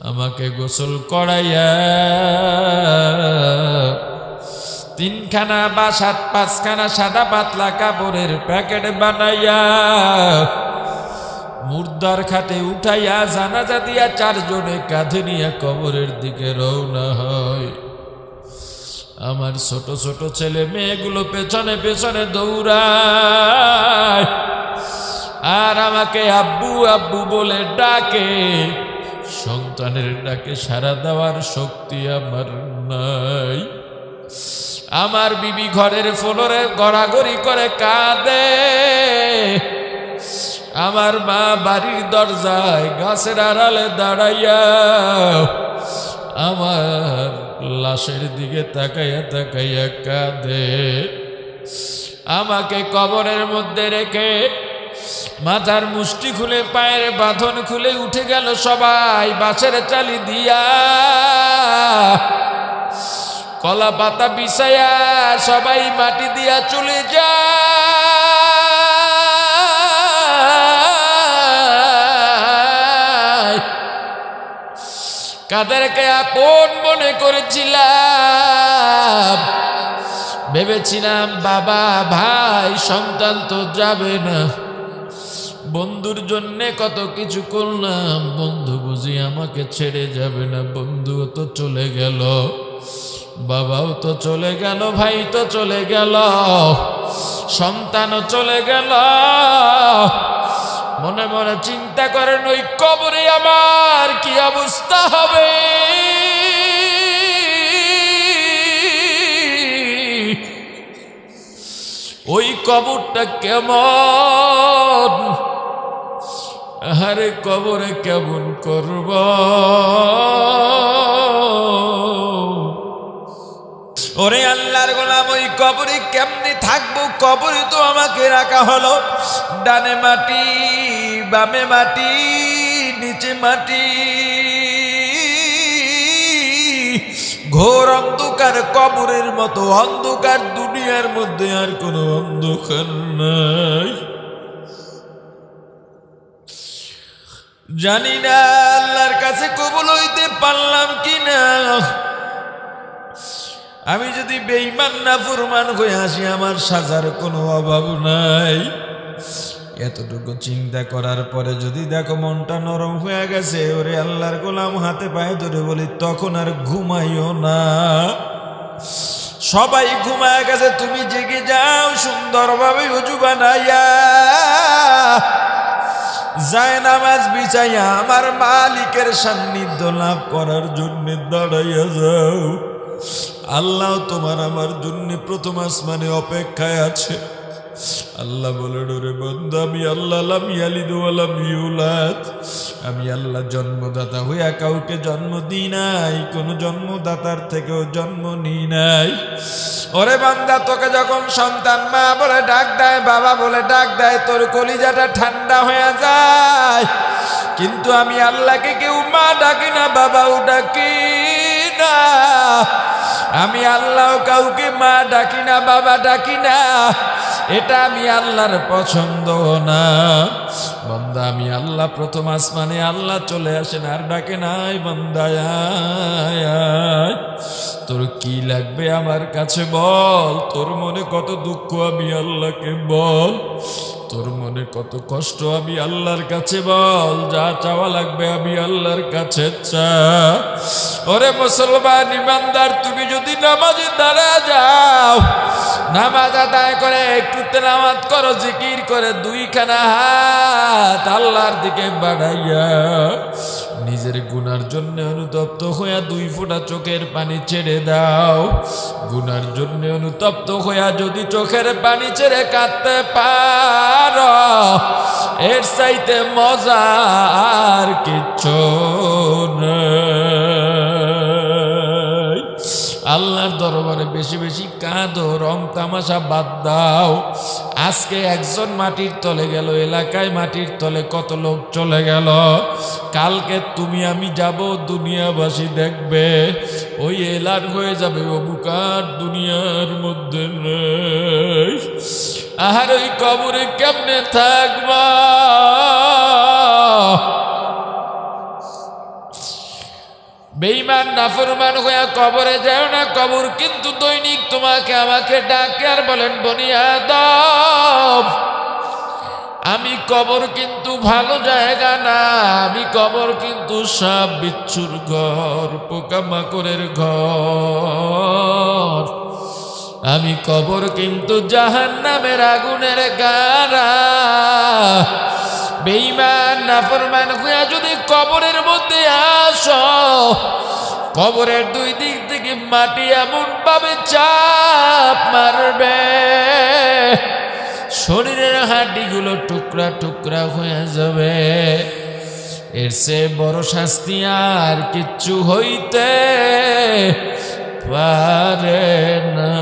আমাকে গোসল করাইয়া তিনখানা বা সাত, পাঁচখানা সাদা পাতলা কাপড়ের প্যাকেট বানাইয়া মুর্দার খাটে উঠাইয়া জানাজা দিয়া চারজনে কাঁধে নিয়ে কবরের দিকে রওনা হয়। আমার ছোট ছোট ছেলে মেয়েগুলো পেছনে পেছনে দৌড়ায়। আর আমাকে আব্বু আব্বু বলে ডাকে। সন্তানের ডাকে সারা দেওয়ার শক্তি আমার নাই। আমার বিবি ঘরের ফ্লোরে গড়াগড়ি করে কাঁদে। আমার মা বাড়ির দরজায় গাছের আড়ালে দাঁড়াইয়া আমার লাশের দিকে তাকাইয়া তাকাইয়া কাঁদে। আমাকে কবরের মধ্যে রেখে মাথার মুষ্টি খুলে, পায়ের বাঁধন খুলে উঠে গেল সবাই বাসের চালি দিয়া। কলা পাতা বিছায়া সবাই মাটি দিয়া চলে যায় কাদেরকে আপন মনে করেছিলাম। ভেবেছিলাম বাবা, ভাই, সন্তান তো যাবে না। বন্ধুর জন্যে কত কিছু করলাম। বন্ধু বুঝি আমাকে ছেড়ে যাবে না। বন্ধু তো চলে গেল। বাবাও তো চলে গেল, ভাই তো চলে গেল। সন্তানও চলে গেল। মনে মনে চিন্তা করেন, ওই কবরে আমার কি অবস্থা হবে? ওই কবরটা কেমন? আরে কবরে কেমন করব? ওরে আল্লাহর গোলাম, ওই কবরে কেমনি থাকব? কবরে তো আমাকে রাখা হলো। ডানে মাটি, বামে মাটি, নিচে মাটি। ঘোর অন্ধকার, কবরের মতো অন্ধকার, দুনিয়ার মধ্যে আর কোনো অন্ধকার নাই। জানি না আল্লাহর কাছে কবুল হইতে পারলাম কি না আমি যদি বেইমান না ফুরমান হয়ে আসি, আমার সাজার কোনো অভাব নাই। এতটুকু চিন্তা করার পরে যদি দেখো মনটা নরম হয়ে গেছে, ওরে আল্লাহর গোলাম, হাতে পায়ে ধরে বলি, তখন আর ঘুমাইও না। সবাই ঘুমায় গেছে, তুমি জেগে যাও, সুন্দরভাবে উজু বানাইয়া। যায় নামাজ বিছাইয়া আমার মালিকের সান্নিধ্য লাভ করার জন্য দাঁড়াইয়া যাও। আল্লাহ তোমার আমার জন্য প্রথম আসমানে অপেক্ষায় আছে। আল্লাহ বলে ডোরে বন্ধু আমি আল্লাহ লাম দোয়ালাম ইউলাদ। আমি আল্লাহ জন্মদাতা হইয়া কাউকে জন্ম দিই নাই, কোনো জন্মদাতার থেকেও জন্ম নিই নাই। ওরে বান্দা, তোকে যখন সন্তান মা বলে ডাক দেয়, বাবা বলে ডাক দেয়, তোর কলিজাটা ঠান্ডা হয়ে যায়। কিন্তু আমি আল্লাহকে কেউ মা ডাকি না, বাবাও ডাকি না। আমি আল্লাহ কাউকে মা ডাকি না, বাবা ডাকি না। এটা আমি আল্লাহর পছন্দ না। বন্দা, আমি আল্লাহ প্রথম আসমানে আল্লাহ চলে আসেন আর ডাকে নাই বন্দায় তোর কি লাগবে আমার কাছে বল? তোর মনে কত দুঃখ আমি আল্লাহকে বল? তোর মনে কত কষ্ট আমি আল্লাহর কাছে বল? যা চাওয়া লাগবে আমি আল্লাহর কাছে চা। ওরে মুসলমান ইমানদার, তুমি যদি নামাজে দাঁড়া যাও নামাজ আদায় করে, একটু তেলামাত করো, জিকির করে, দুইখানা হাত আল্লাহর দিকে বাড়াইয়া নিজের গুনার জন্য অনুতপ্ত হইয়া দুই ফোঁটা চোখের পানি ছেড়ে দাও। গুনার জন্য অনুতপ্ত হইয়া যদি চোখের পানি ছেড়ে কাঁদতে পার, এর চাইতে মজার কিচ্ছু নাই। আল্লাহর দরবারে বেশি বেশি কাঁদো, রং তামাশা বাদ দাও। আজকে একজন মাটির তলে গেল, এলাকায় মাটির তলে কত লোক চলে গেল। কালকে তুমি আমি যাব, দুনিয়াবাসী দেখবে। ওই এলান হয়ে যাবে অবুকার দুনিয়ার মধ্যে আর ওই কবরে কেমনে থাকবা? বেইমান নাফরমান হইয়া কবরে যাও না, কবর কিন্তু দৈনিক তোমাকে আমাকে ডাকে আর বলেন বনিয়াদম আমি কবর কিন্তু ভালো জায়গা না, আমি কবর কিন্তু সাপ বিচ্ছুর ঘর পোকামাকড়ের ঘর। আমি কবর কিন্তু জাহান নামের আগুনের গারা বেইমান নাফরমান হইয়া যদি কবরের মধ্যে আসো কবরের দুই দিক থেকে মাটি এমন ভাবে চাপ মারবে। শরীরের হাড্ডিগুলো টুকরা টুকরা হয়ে যাবে। এর সে বড় শাস্তি আর কিচ্ছু হইতে পারে না।